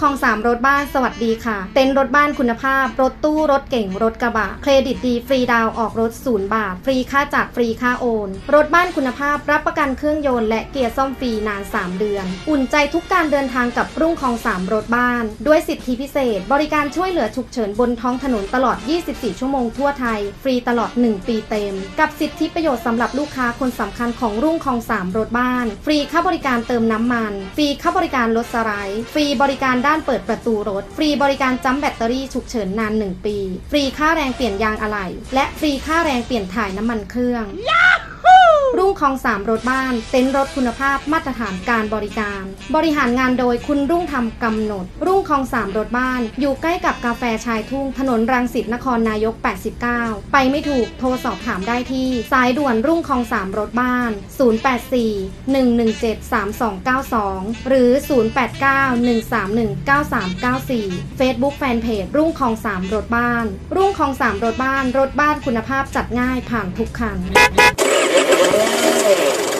คลองสามรถบ้านสวัสดีค่ะ เต็นท์รถบ้านคุณภาพ รถตู้รถเก่งรถกระบะ เครดิตดีฟรีดาวออกรถศูนย์บาท ฟรีค่าจัดฟรีค่าโอน รถบ้านคุณภาพรับประกันเครื่องยนต์และเกียร์ซ่อมฟรีนาน 3 เดือน อุ่นใจทุกการเดินทางกับรุ่งคลองสามรถบ้าน ด้วยสิทธิพิเศษ บริการช่วยเหลือฉุกเฉินบนท้องถนนตลอด 24 ชั่วโมงทั่วไทย ฟรีตลอด 1 ปีเต็ม กับสิทธิประโยชน์สำหรับลูกค้าคนสำคัญของรุ่งคลองสามรถบ้าน ฟรีค่าบริการเติมน้ำมัน ฟรีค่าบริการรถสไลด์ฟรีบริการด้านเปิดประตูรถ ฟรีบริการจัมแบตเตอรี่ฉุกเฉินนาน 1 ปี ฟรีค่าแรงเปลี่ยนยางอะไหล่และฟรีค่าแรงเปลี่ยนถ่ายน้ำมันเครื่อง รุ่งคลองสามรถบ้านเต็นท์รถคุณภาพมาตรฐานการบริการ บริหารงานโดยคุณรุ่งธรรมกำหนด รุ่งคลองสามรถบ้าน อยู่ใกล้กับกาแฟชายทุ่ง ถนนรังสิตนครนายก 89 ไปไม่ถูกโทรสอบถามได้ที่ สายด่วนรุ่งคลองสามรถบ้าน 084 117 3292 หรือ 089 131 9394 Facebook Fanpage รุ่งคลองสามรถบ้าน รุ่งคลองสามรถบ้าน รถบ้านคุณภาพจัดง่ายผ่านทุกคัน ¡Bravo!